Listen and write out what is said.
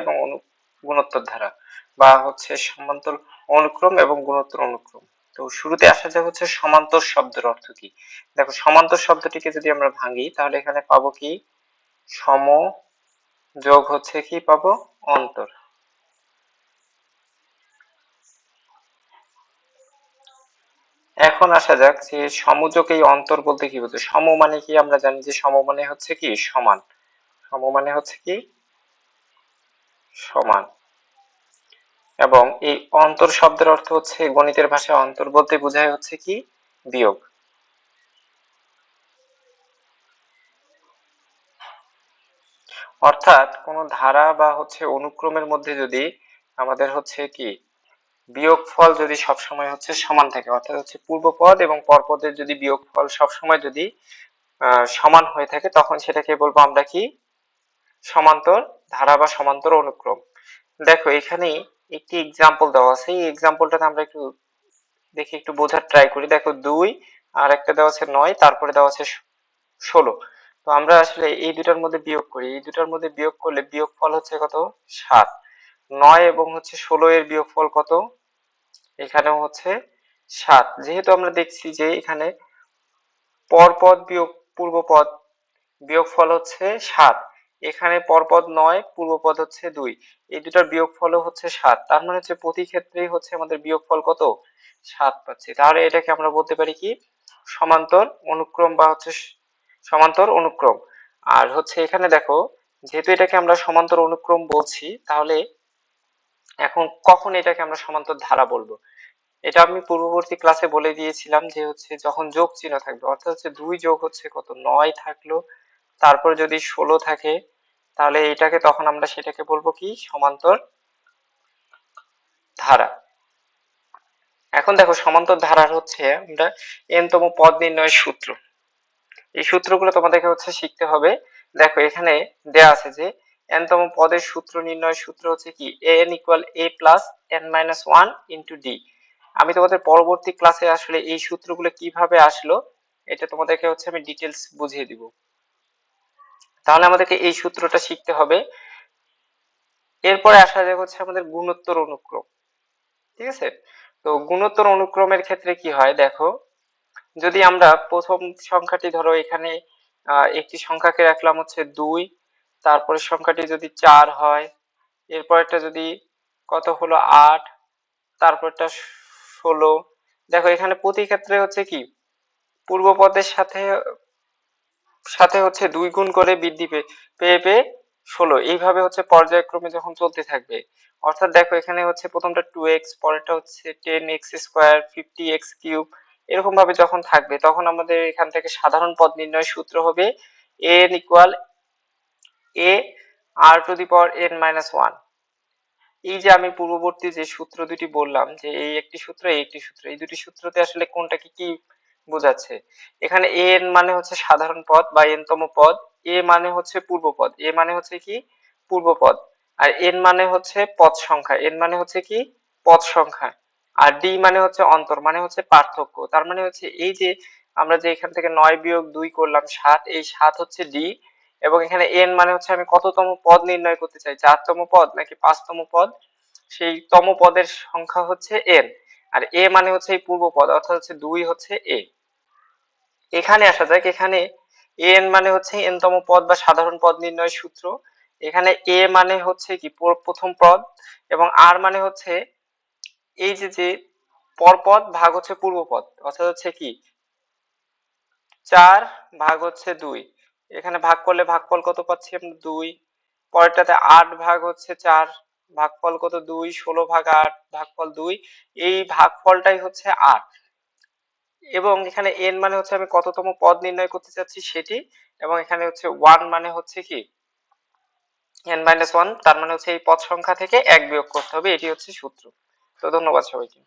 এবং গুণোত্তর ধারা বা হচ্ছে সমান্তর অনুক্রম এবং গুণোত্তর অনুক্রম। তো শুরুতে আসা যাক হচ্ছে সমান্তর শব্দের অর্থ কি। দেখো, সমান্তর শব্দটিকে যদি আমরা ভাঙি, তাহলে এখানে পাবো কি? সম যোগ হচ্ছে কি পাবো? অন্তর। এখন আসা যাক যে সমযোগ এই অন্তর বলতে কি বলতে সম মানে কি? আমরা জানি যে সম মানে হচ্ছে কি? সমান। সম মানে হচ্ছে কি? সমান। এবং এই অন্তর শব্দের অর্থ হচ্ছে, গণিতের ভাষায় অন্তর বলতে বোঝায় হচ্ছে কি? বিয়োগ। অর্থাৎ কোন ধারা বা হচ্ছে অনুক্রমের মধ্যে যদি আমাদের হচ্ছে কি বিয়োগ ফল যদি সবসময় হচ্ছে সমান থাকে, অর্থাৎ হচ্ছে পূর্বপদ এবং পরপদের যদি বিয়োগফল সবসময় যদি সমান হয়ে থাকে, তখন সেটাকে বলব আমরা কি? সমান্তর ধারা বা সমান্তর অনুক্রম। দেখো, এখানে একটি এক্সাম্পল দেওয়া আছে। এই এক্সাম্পলটাতে আমরা একটু দেখি একটু বোঝার ট্রাই করি। দেখো, দুই আর একটা দেওয়া আছে নয়, তারপরে দেওয়া আছে ষোলো। তো আমরা আসলে এই দুটার মধ্যে বিয়োগ করি। এই দুটার মধ্যে বিয়োগ করলে বিয়োগ ফল হচ্ছে কত? সাত। নয় এবং হচ্ছে ষোলো এর বিয়োগ ফল কত? এখানেও হচ্ছে সাত। যেহেতু আমরা দেখছি যে এখানে পরপদ বিয়োগ পূর্বপদ বিয়োগ ফল হচ্ছে সাত এখানে পরপদ নয়, পূর্বপদ হচ্ছে দুই। এই দুটার বিয়োগ ফল হচ্ছে সাত। তার মানে হচ্ছে প্রতি ক্ষেত্রেই হচ্ছে আমাদের বিয়োগ ফল কত? সাত পাচ্ছি। তাহলে এটাকে আমরা বলতে পারি কি? সমান্তর, অনুক্রম বা হচ্ছে সমান্তর, অনুক্রম। আর হচ্ছে এখানে দেখো, যেহেতু এটাকে আমরা সমান্তর, অনুক্রম বলছি, তাহলে এখন কখন এটাকে আমরা সমান্তর ধারা বলব? এটা আমি পূর্ববর্তী ক্লাসে বলে দিয়েছিলাম যে হচ্ছে যখন যোগ চিহ্ন থাকবে, অর্থাৎ হচ্ছে দুই যোগ হচ্ছে কত? নয় থাকল। তারপর যদি ষোলো থাকে, তাহলে এটাকে তখন আমরা সেটাকে বলব কি? সমান্তর ধারা। এখন দেখো, সমান্তর ধারার হচ্ছে আমরা এনতম পদ নির্ণয়ের সূত্র। এই সূত্রগুলো তোমাদেরকে হচ্ছে শিখতে হবে। দেখো, এখানে দেয়া আছে যে এনতম পদের সূত্র নির্ণয়ের সূত্র হচ্ছে কি? N equal a plus n minus one into d আমি তোমাদের পরবর্তী ক্লাসে আসলে এই সূত্রগুলো কীভাবে আসলো, এটা তোমাদেরকে হচ্ছে আমি ডিটেলস বুঝিয়ে দিব। তাহলে আমাদেরকে এই সূত্রটা শিখতে হবে। এরপরে আসা যাক হচ্ছে আমাদের গুণোত্তর অনুক্রম। ঠিক আছে? তো গুণোত্তর অনুক্রমের ক্ষেত্রে কি হয়? দেখো, যদি আমরা প্রথম সংখ্যাটি ধরো এখানে একটি সংখ্যাকে রাখলাম হচ্ছে দুই তারপরে সংখ্যাটি যদি চার হয় এরপরটা যদি কত হলো? আট, তারপরটা ষোলো। দেখো, এখানে প্রতি ক্ষেত্রে হচ্ছে কি? পূর্বপদের সাথে সাথে হচ্ছে দুই গুণ করে বৃদ্ধি পেয়ে পেয়ে ষোলো। এইভাবে হচ্ছে পর্যায়ক্রমে যখন চলতে থাকবে, অর্থাৎ দেখো এখানে হচ্ছে প্রথমটা টু এক্স পরেরটা হচ্ছে ten x square fifty x cube এরকম ভাবে যখন থাকবে, তখন আমাদের এখান থেকে সাধারণ পদ নির্ণয় সূত্র হবে n equal a r to the power n minus one এই যে আমি পূর্ববর্তী যে সূত্র দুটি বললাম, যে এই একটি সূত্র, এই একটি সূত্র, এই দুটি সূত্রতে আসলে কোনটা কি কি বোঝাচ্ছে এখানে এ এন মানে হচ্ছে সাধারণ পদ বা এন তম পদ এ মানে হচ্ছে পূর্বপদ এ মানে হচ্ছে কি পূর্বপদ আর এন মানে হচ্ছে পদ সংখ্যা এন মানে হচ্ছে কি পদ সংখ্যা আর ডি মানে হচ্ছে অন্তর মানে হচ্ছে পার্থক্য তার মানে হচ্ছে এই যে আমরা যে এখান থেকে নয় বিয়োগ দুই করলাম সাত এই সাত হচ্ছে ডি এবং এখানে এন মানে হচ্ছে আমি কততম পদ নির্ণয় করতে চাই চারতম পদ নাকি পাঁচতম পদ সেই তম পদের সংখ্যা হচ্ছে এন আর এ মানে হচ্ছে এই পূর্ব পদ অর্থাৎ হচ্ছে দুই হচ্ছে এ এখানে আসা যাক, এখানে এন মানে হচ্ছে এন তম পদ বা সাধারণ পদ নির্ণয় সূত্র। এখানে এ মানে হচ্ছে কি প্রথম পদ এবং আর মানে হচ্ছে এই যে যে পরপদ ভাগ হচ্ছে পূর্বপদ অর্থাৎ হচ্ছে কি চার ভাগ হচ্ছে দুই। এখানে ভাগ করলে ভাগফল কত পাচ্ছি আমরা? দুই। পরেরটাতে আট ভাগ হচ্ছে চার, ভাগফল কত? দুই। ষোলো ভাগ আট, ভাগফল দুই। এই ভাগফলটাই হচ্ছে আট। এবং এখানে এন মানে হচ্ছে আমি কততম পদ নির্ণয় করতে চাচ্ছি সেটি, এবং এখানে হচ্ছে ওয়ান মানে হচ্ছে কি? এন মাইনাস ওয়ান তার মানে হচ্ছে এই পদ সংখ্যা থেকে এক বিয়োগ করতে হবে, এটি হচ্ছে সূত্র। তো ধন্যবাদ সবাইকে।